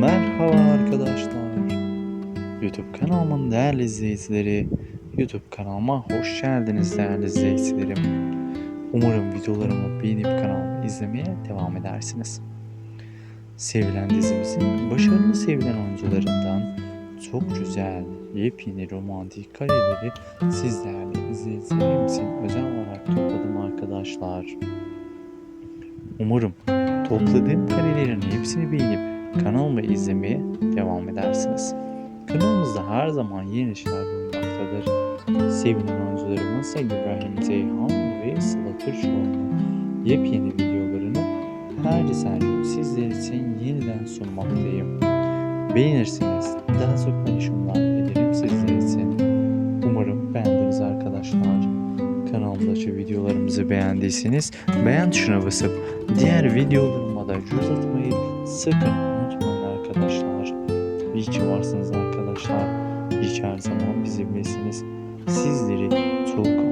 Merhaba arkadaşlar. YouTube kanalımın değerli izleyicileri, YouTube kanalıma hoş geldiniz değerli izleyicilerim. Umarım videolarımı beğenip kanalımı izlemeye devam edersiniz. Sevilen dizimizin başarılı sevilen oyuncularından çok güzel, yepyeni romantik kareleri siz değerli izleyicilerim için özel olarak topladım arkadaşlar. Umarım topladığım karelerin hepsini beğenip kanalımı izlemeye devam edersiniz. Kanalımızda her zaman yeni şeyler bulunmaktadır. Sevilen oyuncularımız İbrahim Ceyhan ve Sıla Türkoğlu'nun yepyeni videolarını her gün sizler için yeniden sunmaktayım. Beğenirsiniz, daha çok paylaşımlar ederim sizler için. Umarım beğendiniz arkadaşlar. Kanalımdaki videolarımızı beğendiyseniz beğen tuşuna basıp diğer videolarıma da göz atmayı sakın arkadaşlar. İyi ki varsınız arkadaşlar. İyi ki her zaman bizimlesiniz. Sizleri çok